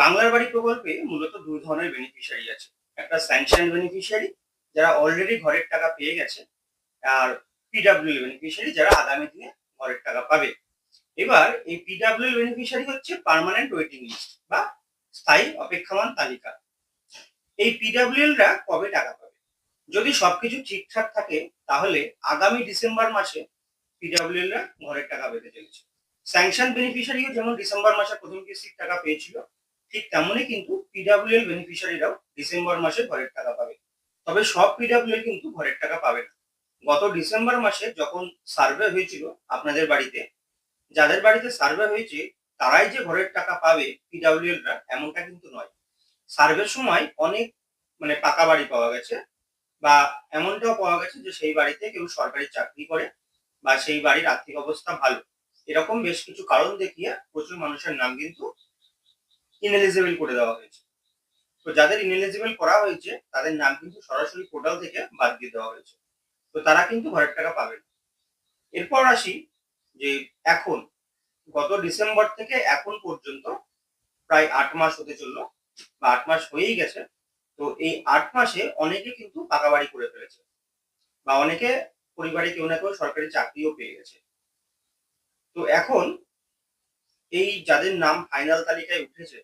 বাংলার বাড়ি প্রকল্পে মূলত দুই ধরনের বেনিফিশিয়ারি আছে। একটা স্যাংশন বেনিফিশিয়ারি যারা অলরেডি ঘরের টাকা পেয়ে গেছে, আর পিডাব্লিউ বেনিফিশিয়ারি যারা আগামী দিনে ঘরের টাকা পাবে। এবার এই পিডাব্লিউ বেনিফিশিয়ারি হচ্ছে পার্মানেন্ট ওয়েটিং লিস্ট বা স্থায়ী অপেক্ষমান তালিকা। এই পিডাব্লিউ রা কবে টাকা পাবে? যদি সবকিছু ঠিকঠাক থাকে, তাহলে আগামী ডিসেম্বর মাসে পিডাব্লিউ রা ঘরের টাকা পেতে চলেছে। স্যাংশন বেনিফিশিয়ারিও যেমন ডিসেম্বর মাসে প্রথম কিস্তির টাকা পেয়েছিল ঠিক তেমনই কিন্তু পিডাব্লিউএল বেনিফিশিয়ারিরাও ডিসেম্বর মাসে ঘরের টাকা পাবে। তবে সব পিডাব্লিউএল কিন্তু ঘরের টাকা পাবে না। গত ডিসেম্বর মাসে যখন সার্ভে হয়েছিল আপনাদের বাড়িতে, যাদের বাড়িতে সার্ভে হয়েছে, তারাই যে ঘরের টাকা পাবে পিডাব্লিউএলরা এমনটা কিন্তু নয়। সার্ভের সময় অনেক মানে পাকা বাড়ি পাওয়া গেছে বা এমনটাও পাওয়া গেছে যে সেই বাড়িতে কেউ সরকারি চাকরি করে বা সেই বাড়ির আর্থিক অবস্থা ভালো। এরকম বেশ কিছু কারণ দেখিয়ে প্রচুর মানুষের নাম কিন্তু ইনএলিজিবল করে দেওয়া হয়েছে। তো যাদের ইনএলিজিবল করা হয়েছে, তাদের নাম কিন্তু সরাসরি পোর্টাল থেকে বাদ দিয়ে দেওয়া হয়েছে। তো তারা কিন্তু ঘরের টাকা পাবে না। এরপর আসি যে এখন, গত ডিসেম্বর থেকে এখন পর্যন্ত প্রায় আট মাস হতে চলল, বা আট মাস হয়েই গেছে। তো এই আট মাসে অনেকে কিন্তু পাকা বাড়ি করে ফেলেছে, বা অনেকে পরিবারে কেউ না কেউ সরকারি চাকরিও পেয়ে গেছে। তো এখন এই যাদের নাম ফাইনাল তালিকায় উঠেছে,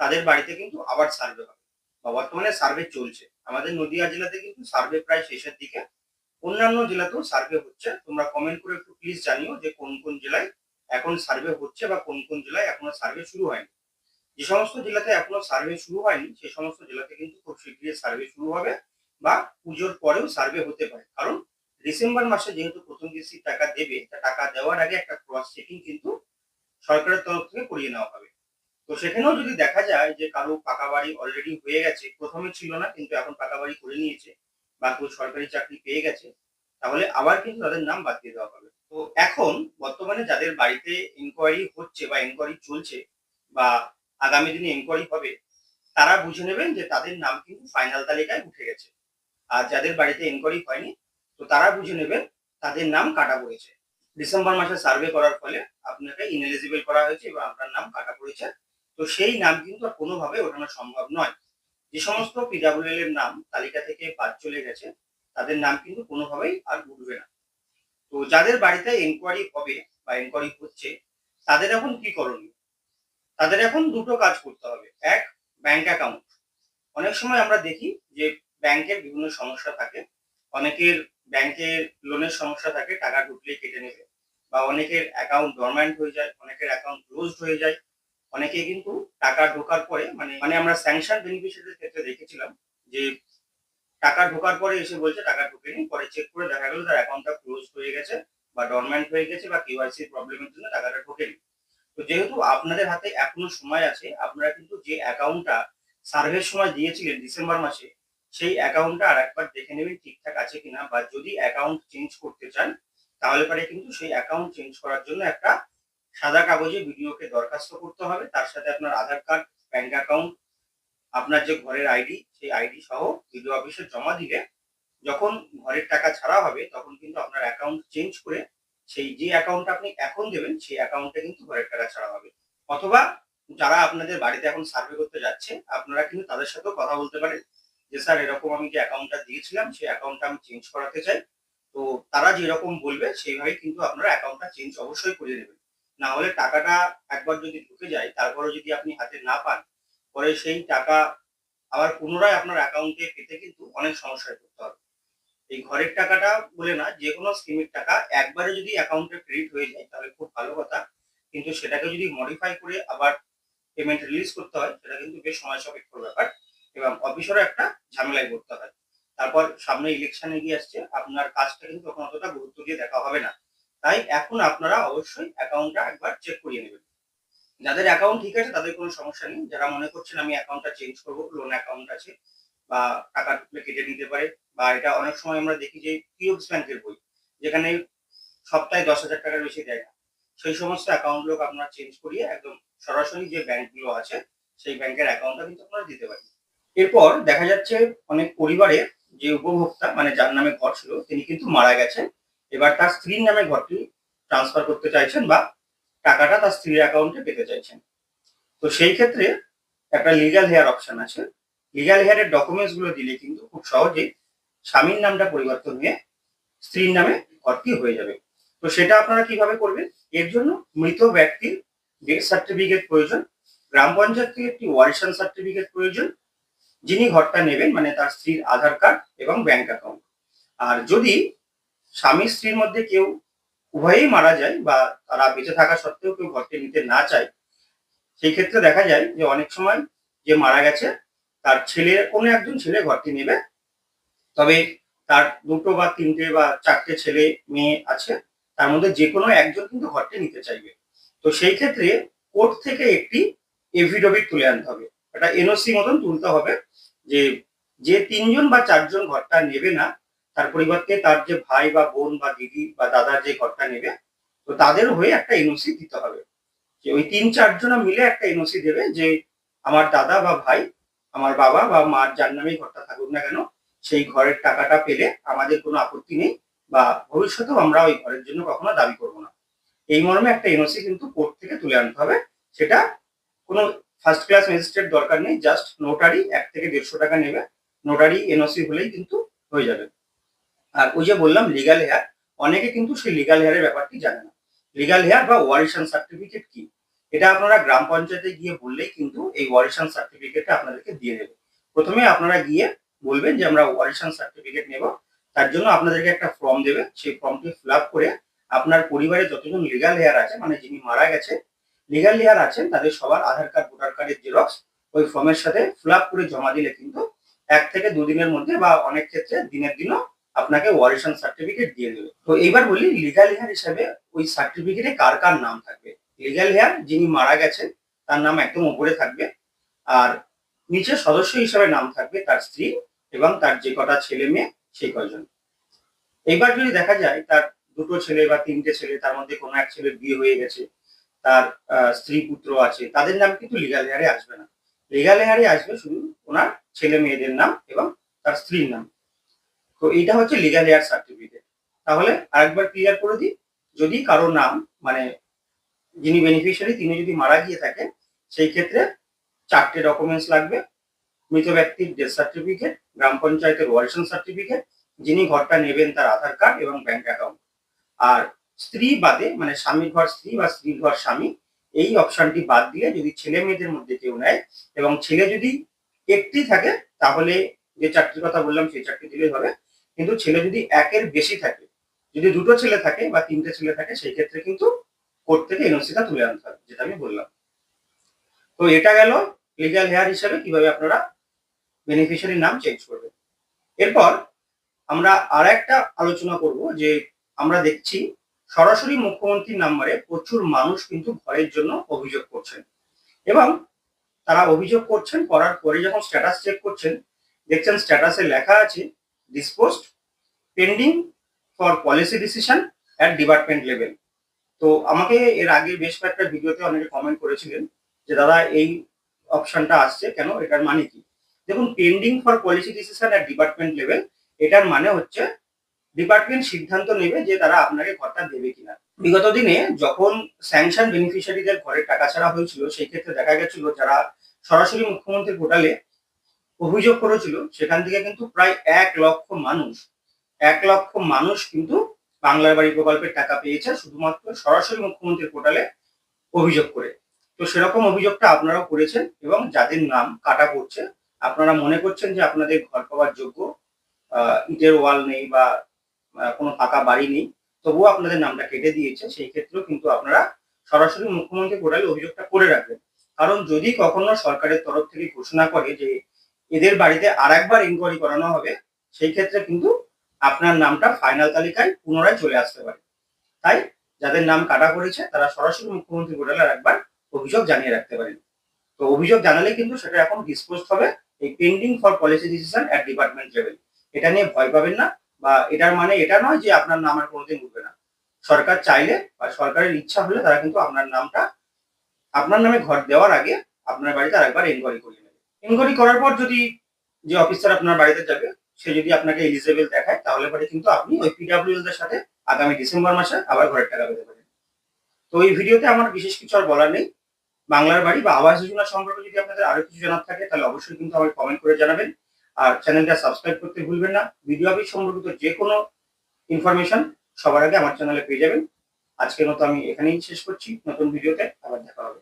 তাদের বাড়িতে কিন্তু আবার সার্ভে হবে। বা বর্তমানে সার্ভে চলছে। আমাদের নদিয়া জেলাতে কিন্তু সার্ভে প্রায় শেষের দিকে। অন্যান্য জেলাতেও সার্ভে হচ্ছে। তোমরা কমেন্ট করে একটু প্লিজ জানিও যে কোন কোন জেলায় এখন সার্ভে হচ্ছে বা কোন কোন জেলায় এখনও সার্ভে শুরু হয়নি। যে সমস্ত জেলাতে এখনও সার্ভে শুরু হয়নি সেই সমস্ত জেলাতে কিন্তু খুব শীঘ্রই সার্ভে শুরু হবে বা পুজোর পরেও সার্ভে হতে পারে। কারণ ডিসেম্বর মাসে যেহেতু প্রথম কিস্তির টাকা দেবে টাকা দেওয়ার আগে একটা ক্রস চেকিং কিন্তু সরকারের তরফ থেকে করিয়ে নেওয়া হবে। তো সেখানেও যদি দেখা যায় যে কারও পাকা বাড়ি অলরেডি হয়ে গেছে, প্রথমে ছিল না, কিন্তু এখন পাকা বাড়ি করে নিয়েছে বা কেউ সরকারি চাকরি পেয়ে গেছে, তাহলে আবার কিন্তু তাদের নাম বাদ দিয়ে দেওয়া হবে। তো এখন বর্তমানে যাদের বাড়িতে ইনকোয়ারি হচ্ছে বা ইনকোয়ারি চলছে বা আগামী দিনে ইনকোয়ারি হবে, তারা বুঝে নেবেন যে তাদের নাম কিন্তু ফাইনাল তালিকায় উঠে গেছে। আর যাদের বাড়িতে ইনকোয়ারি হয়নি, তো তারা বুঝে নেবেন তাদের নাম কাটা পড়েছে। ডিসেম্বর মাসে সার্ভে করার ফলে আপনাকে ইনএলিজিবল করা হয়েছে এবং আপনার নাম কাটা পড়েছে। তো সেই নাম কিন্তু আর কোনোভাবে ওঠানো সম্ভব নয়। যে সমস্ত পিডাব্লিউএল এর নাম তালিকা থেকে বাদ চলে গেছে, তাদের নাম কিন্তু কোনোভাবেই আর উঠবে না। তো যাদের বাড়িতে এনকোয়ারি হবে বা এনকোয়ারি হচ্ছে, তাদের এখন কি করণীয়? তাদের এখন দুটো কাজ করতে হবে। এক ব্যাংক অ্যাকাউন্ট অনেক সময় আমরা দেখি যে ব্যাংকের বিভিন্ন সমস্যা থাকে। অনেকের ব্যাংকের লোনের সমস্যা থাকে, টাকা ঢুকলে কেটে নেবে। বা অনেকের অ্যাকাউন্ট ডরম্যান্ট হয়ে যায়, অনেকের অ্যাকাউন্ট ক্লোজড হয়ে যায় অনেকে কিন্তু টাকা ঢোকার পরে মানে মানে আমরা স্যাংশন বেনিফিশিয়ারির ক্ষেত্রে দেখেছিলাম যে টাকা ঢোকার পরে এসে বলছে টাকা ঢোকেনি, পরে চেক করে দেখা গেল তার অ্যাকাউন্টটা ক্লোজ হয়ে গেছে বা ডরম্যান্ট হয়ে গেছে বা কেওয়াইসি প্রবলেমের জন্য টাকাটা ঢোকেনি। তো যেহেতু আপনাদের হাতে এখনও সময় আছে, আপনারা কিন্তু যে অ্যাকাউন্টটা সার্ভের সময় দিয়েছিলেন ডিসেম্বর মাসে, সেই অ্যাকাউন্টটা আর একবার দেখে নেবেন ঠিকঠাক আছে কিনা বা যদি অ্যাকাউন্ট চেঞ্জ করতে চান তাহলে পরে কিন্তু সেই অ্যাকাউন্ট চেঞ্জ করার জন্য একটা সাদা কাগজে ভিডিওকে দরখাস্ত করতে হবে। তার সাথে আপনার আধার কার্ড ব্যাংক অ্যাকাউন্ট আপনার যে ঘরের আইডি সেই আইডি সহ ভিডিও অফিসে জমা দিলে যখন ঘরের টাকা ছাড়া হবে, তখন কিন্তু আপনার অ্যাকাউন্ট চেঞ্জ করে সেই যে অ্যাকাউন্ট আপনি এখন দেবেন, সেই অ্যাকাউন্টে কিন্তু ঘরের টাকা ছাড়া হবে। অথবা যারা আপনাদের বাড়িতে এখন সার্ভে করতে যাচ্ছে, আপনারা কিন্তু তাদের সাথেও কথা বলতে পারেন যে, স্যার, এরকম আমি যে অ্যাকাউন্টটা দিয়েছিলাম, সেই অ্যাকাউন্টটা আমি চেঞ্জ করাতে চাই। তো তারা যেরকম বলবে সেইভাবে কিন্তু আপনারা অ্যাকাউন্টটা চেঞ্জ অবশ্যই করে নেবেন। না হলে টাকাটা একবার যদি ঢুকে যায় তারপরে যদি আপনি হাতে না পান, পরে সেই টাকা আবার পুনরায় আপনার অ্যাকাউন্টে পেতে কিন্তু অনেক সমস্যায় পড়তে হবে। এই ঘরের টাকাটা বলে না যে কোনো স্কিমের টাকা একবারে যদি অ্যাকাউন্টে ক্রেডিট হয়ে যায়, তাহলে খুব ভালো কথা। কিন্তু সেটাকে যদি মডিফাই করে আবার পেমেন্ট রিলিজ করতে হয়, সেটা কিন্তু বেশ সময় সাপেক্ষ ব্যাপার। এবং অফিসেরও একটা ঝামেলায় পড়তে হয়। তারপর সামনে ইলেকশন এগিয়ে আসছে, আপনার কাজটা কিন্তু তখন অতটা গুরুত্ব দিয়ে দেখা হবে না। তাই এখন আপনারা অবশ্যই অ্যাকাউন্টটা একবার চেক করিয়ে নেবেন। যাদের অ্যাকাউন্ট ঠিক আছে, তাদের কোনো সমস্যা নেই। যারা মনে করছেন আমি অ্যাকাউন্টটা চেঞ্জ করব লোন অ্যাকাউন্ট আছে বা টাকা ঢুকলে কেটে নিতে পারে বা এটা অনেক সময় আমরা দেখি যে পিওক্স ব্যাংকের বই, যেখানে সপ্তাহে দশ হাজার টাকার বেশি দেয় না। সেই সমস্ত অ্যাকাউন্টগুলোকে আপনারা চেঞ্জ করিয়ে একদম সরাসরি যে ব্যাংকগুলো আছে, সেই ব্যাংকের অ্যাকাউন্টটা কিন্তু আপনারা দিতে পারেন। এরপর দেখা যাচ্ছে অনেক পরিবারে যে উপভোক্তা মানে যার নামে ঘর ছিল, তিনি কিন্তু মারা গেছেন। এবার তার স্ত্রীর নামে ঘরটি ট্রান্সফার করতে চাইছেন বা টাকাটা তার স্ত্রীর অ্যাকাউন্টে পেতে চাইছেন। তো সেই ক্ষেত্রে একটা লিগাল হেয়ার অপশন আছে। লিগাল হেয়ারের ডকুমেন্টসগুলো দিলে কিন্তু খুব সহজেই স্বামীর নামটা পরিবর্তন হয়ে স্ত্রীর নামে ঘরটি হয়ে যাবে। তো সেটা আপনারা কীভাবে করবেন? এর জন্য মৃত ব্যক্তির ডেথ সার্টিফিকেট প্রয়োজন, গ্রাম পঞ্চায়েত থেকে একটি ওয়ারিশন সার্টিফিকেট প্রয়োজন যিনি ঘরটা নেবেন মানে তার স্ত্রীর আধার কার্ড এবং ব্যাংক অ্যাকাউন্ট আর যদি স্বামী স্ত্রীর মধ্যে কেউ উভয়েই মারা যায় বা তারা বেঁচে থাকা সত্ত্বেও কেউ ঘরটি নিতে না চায়, সেই ক্ষেত্রে দেখা যায় যে অনেক সময় যে মারা গেছে, তার ছেলে, কোনো একজন ছেলে ঘরটি নেবে। তবে তার দুটো বা তিনটে বা চারটে ছেলে মেয়ে আছে, তার মধ্যে যে কোনো একজন কিন্তু ঘরটি নিতে চাইবে। তো সেই ক্ষেত্রে কোর্ট থেকে একটি এফিডেভিট তুলে আনতে হবে। একটা এনওসি মতন তুলতে হবে যে যে তিনজন বা চারজন ঘরটা নেবে না, তার পরিবর্তে তার যে ভাই বা বোন বা দিদি বা দাদা যে ঘরটা নেবে, তো তাদের হয়ে একটা এনওসি দিতে হবে। যে ওই তিন চারজন মিলে একটা এনওসি দেবে যে, আমার দাদা বা ভাই, আমার বাবা বা মার যার নামেই ঘরটা থাকুক না কেন, সেই ঘরের টাকাটা পেলে আমাদের কোনো আপত্তি নেই বা ভবিষ্যতেও আমরা ওই ঘরের জন্য কখনো দাবি করব না। এই মর্মে একটা এনওসি কিন্তু কোর্ট থেকে তুলে আনতে হবে। সেটা কোনো ফার্স্ট ক্লাস ম্যাজিস্ট্রেট দরকার নেই জাস্ট নোটারি এক থেকে দেড়শো টাকা নেবে। নোটারি এনওসি হলেই কিন্তু হয়ে যাবে। আর ওই যে বললাম লিগাল হেয়ার অনেকে কিন্তু সেই লিগাল হেয়ারের ব্যাপারটি জানে না। লিগাল হেয়ার বা ওয়ারিশন সার্টিফিকেট কি? এটা আপনারা গ্রাম পঞ্চায়েতে গিয়ে বললেই কিন্তু এই ওয়ারিশন সার্টিফিকেটটা আপনাদেরকে দিয়ে দেবে। প্রথমে আপনারা গিয়ে বলবেন যে আমরা ওয়ারিশন সার্টিফিকেট নেব। তার জন্য আপনাদেরকে একটা ফর্ম দেবে। সেই ফর্মটি ফিল করে আপনার পরিবারে যতজন লিগাল হেয়ার আছে মানে যিনি মারা গেছে লিগাল হেয়ার আছেন, তাদের সবার আধার কার্ড কার্ডের জেরক্স ওই ফর্মের সাথে ফিল করে জমা দিলে কিন্তু এক থেকে দুদিনের মধ্যে বা অনেক ক্ষেত্রে দিনের দিনও আপনাকে ওয়ারিশন সার্টিফিকেট দিয়ে দেবে। তো এইবার বলি লিগাল হেয়ার হিসাবে ওই সার্টিফিকেটে কার কার নাম থাকবে? লিগাল হেয়ার যিনি মারা গেছেন, তার নাম একদম উপরে থাকবে। আর নিচে সদস্য হিসাবে নাম থাকবে তার স্ত্রী এবং তার যে কটা ছেলে মেয়ে, সেই কয়জন। এইবার যদি দেখা যায়, তার দুটো ছেলে বা তিনটে ছেলে, তার মধ্যে কোনো এক ছেলের বিয়ে হয়ে গেছে তার স্ত্রী পুত্র আছে, তাদের নাম কিন্তু লিগাল হেয়ারে আসবে না। লিগাল হেয়ারে আসবে শুধু ওনার ছেলে মেয়েদের নাম এবং তার স্ত্রীর নাম। তো এইটা হচ্ছে লিগাল হেয়ার সার্টিফিকেট তাহলে আরেকবার ক্লিয়ার করে দিই, যদি কারও নাম মানে যিনি বেনিফিশিয়ারি তিনি যদি মারা গিয়ে থাকেন সেই ক্ষেত্রে চারটে ডকুমেন্টস লাগবে। মৃত ব্যক্তির ডেথ সার্টিফিকেট গ্রাম পঞ্চায়েতের ওয়ারিশন সার্টিফিকেট যিনি ঘরটা নেবেন তার আধার কার্ড এবং ব্যাংক অ্যাকাউন্ট আর স্ত্রী বাদে মানে স্বামীর ঘর স্ত্রী বা স্ত্রীর ঘর স্বামী, এই অপশনটি বাদ দিয়ে যদি ছেলে মেয়েদের মধ্যে কেউ নেয় এবং ছেলে যদি একটি থাকে, তাহলে যে চারটির কথা বললাম সেই চারটি দিলেই হবে। কিন্তু ছেলে যদি একের বেশি থাকে, যদি দুটো ছেলে থাকে বা তিনটে ছেলে থাকে, সেই ক্ষেত্রে কিন্তু কোর্ট থেকে এনওসিটা তুলে আনতে হবে, যেটা আমি বললাম। তো এটা গেল লিগ্যাল হেয়ার হিসাবে কীভাবে আপনারা বেনিফিশিয়ারির নাম চেঞ্জ করবেন। এরপর আমরা আর একটা আলোচনা করব যে আমরা দেখছি সরাসরি মুখ্যমন্ত্রীর নাম্বারে প্রচুর মানুষ কিন্তু ঘরের জন্য অভিযোগ করছেন। এবং তারা অভিযোগ করছেন, করার পরে যখন স্ট্যাটাস চেক করছেন, দেখছেন স্ট্যাটাসে লেখা আছে disposed pending for policy decision at department level তো আমাকে এর আগে বেশ কয়েকটা ভিডিওতে অনেকে কমেন্ট করেছিলেন যে, দাদা, এই অপশনটা আসছে কেন? এটার মানে কি? দেখুন pending for policy decision at department level এটার মানে হচ্ছে ডিপার্টমেন্ট সিদ্ধান্ত নেবে যে তারা আপনাকে ঘরটা দেবে কিনা। বিগত দিনে যখন স্যাংশন বেনিফিশিয়ারিদের ঘরে টাকা ছাড়া হয়েছিল, সেই ক্ষেত্রে দেখা গেছিল যারা সরাসরি মুখ্যমন্ত্রীর পোর্টালে অভিযোগ করেছিল, সেখান থেকে কিন্তু প্রায় এক লক্ষ মানুষ, এক লক্ষ মানুষ কিন্তু বাংলার বাড়ি প্রকল্পের টাকা পেয়েছে, শুধুমাত্র সরাসরি মুখ্যমন্ত্রীর পোর্টালে অভিযোগ করে। তো সেরকম অভিযোগটা আপনারাও করেছেন এবং যাদের নাম কাটা পড়ছে, আপনারা মনে করছেন যে আপনাদের ঘর পাওয়ার যোগ্য ইটের ওয়াল নেই বা কোনো ফাঁকা বাড়ি নেই। তবুও আপনাদের নামটা কেটে দিয়েছে। সেই ক্ষেত্রেও কিন্তু আপনারা সরাসরি মুখ্যমন্ত্রী পোর্টালে অভিযোগটা করে রাখবেন। কারণ যদি কখনো সরকারের তরফ থেকে ঘোষণা করে যে এদের বাড়িতে আর একবার ইনকোয়ারি করানো হবে, সেই ক্ষেত্রে কিন্তু আপনার নামটা ফাইনাল তালিকায় পুনরায় চলে আসতে পারে। তাই যাদের নাম কাটা পড়েছে, তারা সরাসরি মুখ্যমন্ত্রী পোর্টালে একবার অভিযোগ জানিয়ে রাখতে পারেন। তো অভিযোগ জানালে কিন্তু সেটা এখন ডিসপোজ হবে, এই pending for policy decision at department level এটা নিয়ে ভয় পাবেন না। বা এটার মানে এটা নয় যে আপনার নাম আর কোনোদিন উঠবে না। সরকার চাইলে বা সরকারের ইচ্ছা হলে তারা কিন্তু আপনার নামটা, আপনার নামে ঘর দেওয়ার আগে আপনার বাড়িতে আরেকবার এনকোয়ারি করিয়ে নেবে। এনকোয়ারি করার পর যদি যে অফিসার আপনার বাড়িতে যাবে, সে যদি আপনাকে এলিজেবল দেখায়, তাহলে পরে কিন্তু আপনি ওই পিডাব্লিউ এর সাথে আগামী ডিসেম্বর মাসে আবার ঘরের টাকা পেতে পারেন। তো এই ভিডিওতে আমার বিশেষ কিছু আর বলার নেই। বাংলার বাড়ি বা আবাস যোজনা সম্পর্কে যদি আপনাদের আরও কিছু জানার থাকে, তাহলে অবশ্যই কিন্তু আমাকে কমেন্ট করে জানাবেন। আর চ্যানেলটা সাবস্ক্রাইব করতে ভুলবেন না। ভিডিও অফিস সম্পর্কিত যে কোনো ইনফরমেশন সবার আগে আমার চ্যানেলে পেয়ে যাবেন। আজকের মতো আমি এখানেই শেষ করছি। নতুন ভিডিওতে আবার দেখা হবে।